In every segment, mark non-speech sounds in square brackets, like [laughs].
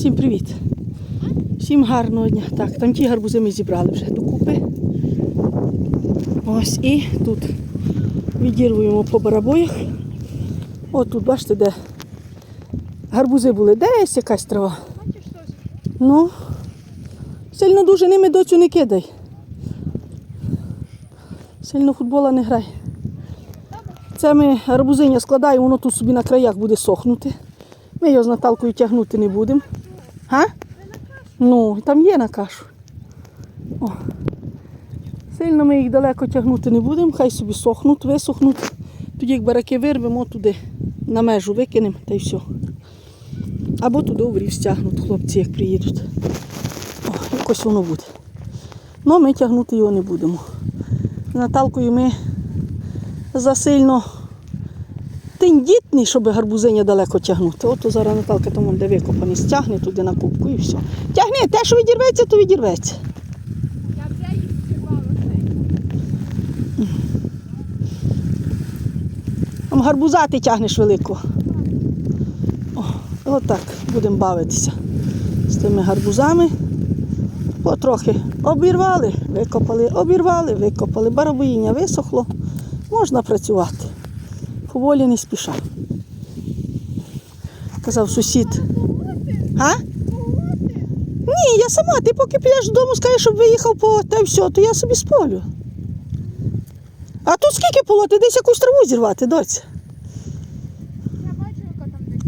всім привіт. Всім гарного дня. Так, там ті гарбузи ми зібрали вже докупи. Ось і тут відірвуємо по барабоях. От тут, бачите, де гарбузи були, десь якась трава. Ну, сильно дуже ними доцю не кидай. Сильно футбола не грай. Це ми гарбузиня складаємо, воно тут собі на краях буде сохнути. Ми його з Наталкою тягнути не будемо. Га? Ну, там є на кашу. О. Сильно ми їх далеко тягнути не будемо, хай собі сохнуть, висохнуть. Тоді як бараки вирвемо туди, на межу викинемо та й все. Або туди в рів стягнуть хлопці, як приїдуть. О, якось воно буде. Ну, ми тягнути його не будемо. З Наталкою ми засильно тендітні, щоб гарбузиня далеко тягнути. От зараз Наталка тому де викопаний, стягне туди на кубку і все. Тягни, те, що відірветься, то відірветься. Я вже їх зірвала. Там гарбуза ти тягнеш великого. О, отак будемо бавитися з тими гарбузами. Потрохи обірвали, викопали, обірвали, викопали. Барабоїння висохло, можна працювати. Поволі не спіша. Казав сусід. А? Ні, я сама, ти поки підеш додому, скажеш, щоб виїхав по та й все, то я собі сполю. А тут скільки полоти? Десь якусь траву зірвати, доця. Я бачу, яка там десь.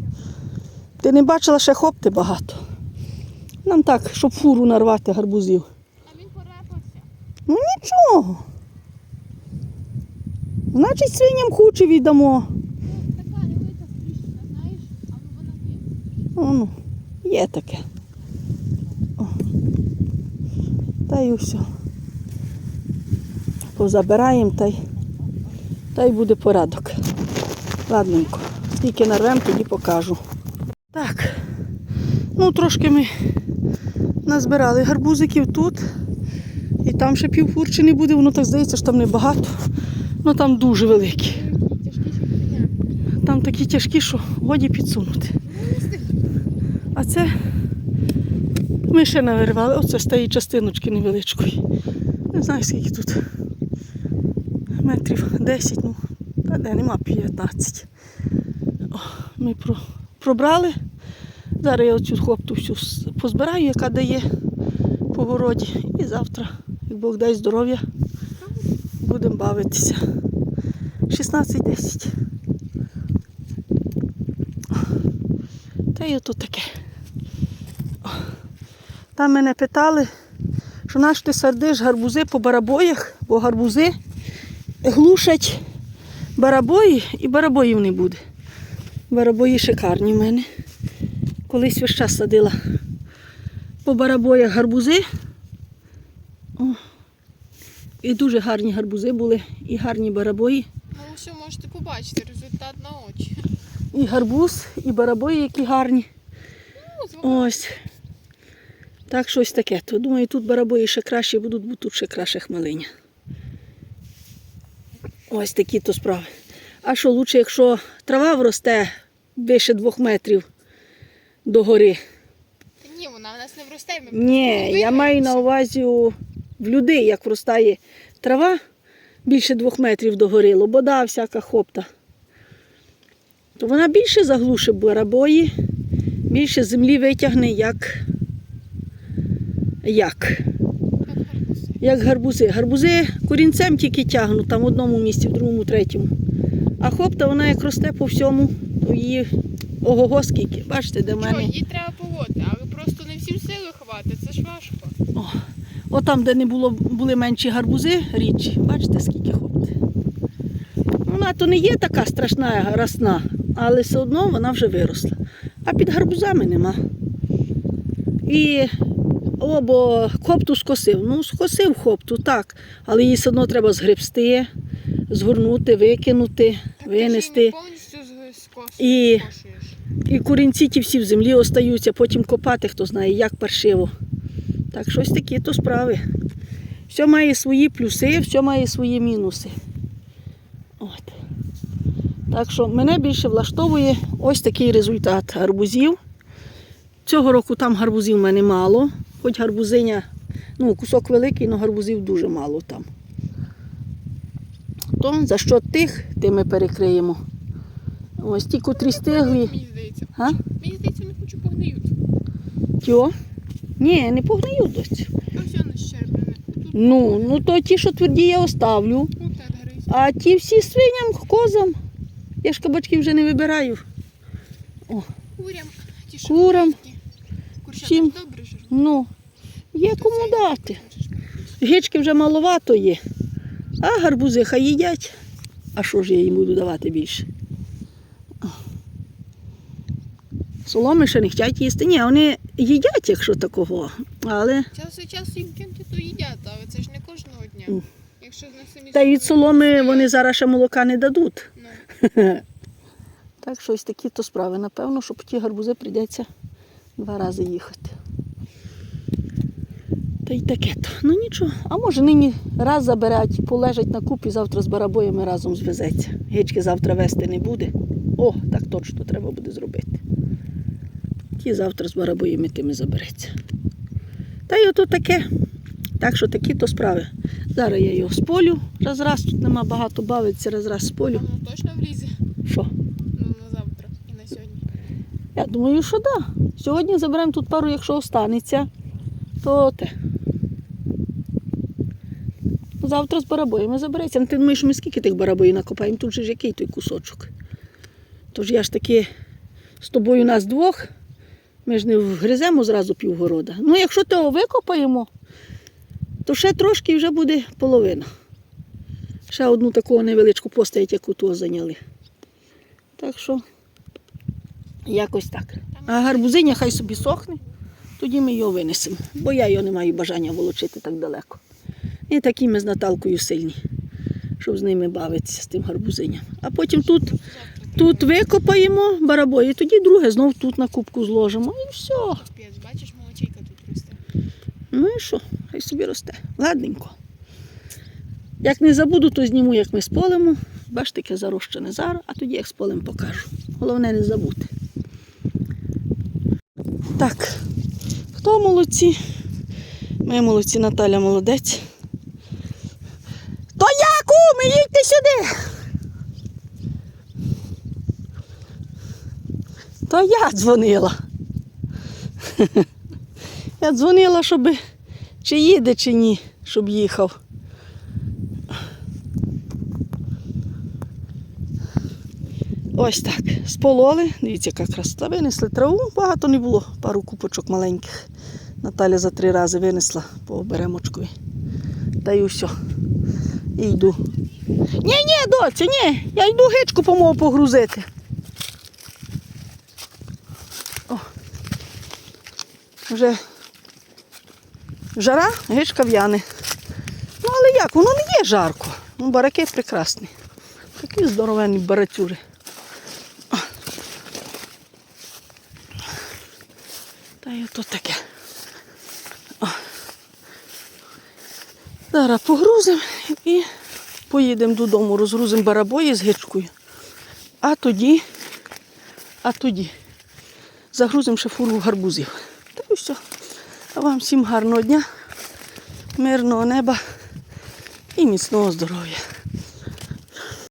Ти не бачила ще хопти багато. Нам так, щоб фуру нарвати гарбузів. А він порепався. Ну нічого. Значить, свиням хуче віддамо. Така невелика стрічка, знаєш, але вона є. Є таке. О. Та й все. Позабираємо та й, та й буде порядок. Ладненько. Скільки нарвемо, тоді покажу. Так. Ну, трошки ми назбирали гарбузиків тут. І там ще півфурчини буде, воно так здається, що там небагато. Ну там дуже великі. Там такі тяжкі, що годі підсунути. А це ми ще навирвали. Оце тієї частиночки невеличкої. Не знаю, скільки тут. Метрів 10, ну, та де нема 15. О, ми про, пробрали. Зараз я оцю хлопту всю позбираю, яка дає по городі. І завтра, як Бог дасть здоров'я, будемо бавитися. 16-10. Та й ото таке. Там мене питали, що наш ти сардиш гарбузи по барабоях, бо гарбузи глушать барабої і барабоїв не буде. Барабої шикарні в мене. Колись весь час садила по барабоях гарбузи. І дуже гарні гарбузи були, і гарні барабої. Ну, що можете побачити результат на очі. І гарбуз, і барабої, які гарні. Ну, Ось. Так, щось таке. То думаю, тут барабої ще краще будуть, бо тут ще краще хмелиня. Ось такі то справи. А що лучше, якщо трава вросте вище двох метрів до гори? Ні, вона в нас не вросте. Ми Ні, я маю на увазі в людей, як вростає трава більше двох метрів до гори, лобода, всяка хопта. То вона більше заглушить барабої, більше землі витягне, як, як, як гарбузи. Гарбузи корінцем тільки тягнуть, там в одному місці, в другому, третьому. А хопта, вона як росте по всьому, то її ого-го скільки. Бачите, де в Що, мене. її треба поводити, але просто не всім сили ховати, це ж важко. О, от там, де не було, були менші гарбузи рідші, бачите, скільки хопти. Вона то не є така страшна росна, але все одно вона вже виросла. А під гарбузами нема. І о, бо хопту скосив. Ну, скосив хопту, так. Але її все одно треба згребсти, згорнути, викинути, винести. І- І курінці ті всі в землі остаються, потім копати, хто знає, як паршиво. Так, щось такі то справи. Все має свої плюси, все має свої мінуси. От. Так що мене більше влаштовує ось такий результат арбузів. цього року там гарбузів в мене мало, хоч гарбузиня, ну, кусок великий, але гарбузів дуже мало там. То за що тих, ти ми перекриємо. Ось ті, котрі стиглі. Мені здається. А? Мені здається, вони хочу погниють. Тьо? Ні, не погниють досі. Ну, ну то ті, що тверді, я оставлю. А ті всі свиням, козам. Я ж кабачків вже не вибираю. Курям. Ті, що Курам. Всім. добре жируть. Ну, є кому дати. Гічки вже маловато є. А гарбузи хай їдять. А що ж я їм буду давати більше? Соломи ще не хочуть їсти. Ні, вони їдять, якщо такого. Але Час від часу їм кинути, то їдять, але це ж не кожного дня. Мгм. Якщо на самі та й від соломи вони зараз ще молока не дадуть. ну, [laughs] Так що ось такі то справи. Напевно, що по ті гарбузи прийдеться два рази їхати. Та й таке то. Ну нічого. А може нині раз заберуть, полежать на купі, завтра з барабоями разом звезеться. Гички завтра вести не буде. О, так точно треба буде зробити. Ті завтра з барабоями тими забереться. Та й ото таке. Так що такі то справи. Зараз я його сполю. Раз раз тут нема багато бавиться, раз раз сполю. воно точно влізе. Що? Ну, на завтра і на сьогодні. Я думаю, що так. Да. Сьогодні заберемо тут пару, якщо останеться, то те. Завтра з барабоями забереться. Ну, ти думаєш, ми скільки тих барабоїв накопаємо? Тут же ж який той кусочок. Тож я ж таки з тобою нас двох, ми ж не вгриземо зразу півгорода. Ну, якщо того викопаємо, то ще трошки вже буде половина. Ще одну таку невеличку постать, яку того зайняли. Так що. Якось так. А гарбузиня хай собі сохне, тоді ми його винесемо. Бо я його не маю бажання волочити так далеко. І такі ми з Наталкою сильні, щоб з ними бавитися, з тим гарбузиням. А потім тут, тут викопаємо барабої, тоді друге знов тут на кубку зложимо. І все. Бачиш, молочейка тут росте. Ну і що? Хай собі росте. Ладненько. Як не забуду, то зніму, як ми сполимо. Бачите, таке зарощене зараз, а тоді як сполем покажу. Головне не забути. Так, хто молодці? Ми молодці, Наталя молодець. То я, куми, їдьте сюди. То я дзвонила. Я дзвонила, щоб чи їде, чи ні, щоб їхав. Ось так. Спололи. Дивіться, яка красота. Винесли траву, багато не було, пару купочок маленьких. Наталя за три рази винесла по оберемочкові. Та й усе. І йду. Ні, ні, доця, ні. Я йду гичку помогу погрузити. Вже жара, гичка в'яне. Ну, але як, воно не є жарко. Ну, бараки прекрасні. Такі здоровенні барацюри. О. Та й ото таке. О. Зараз погрузимо і поїдемо додому, розгрузимо барабої з гичкою. А тоді, а тоді загрузимо ще фуру гарбузів. Все. А вам всім гарного дня, мирного неба і міцного здоров'я.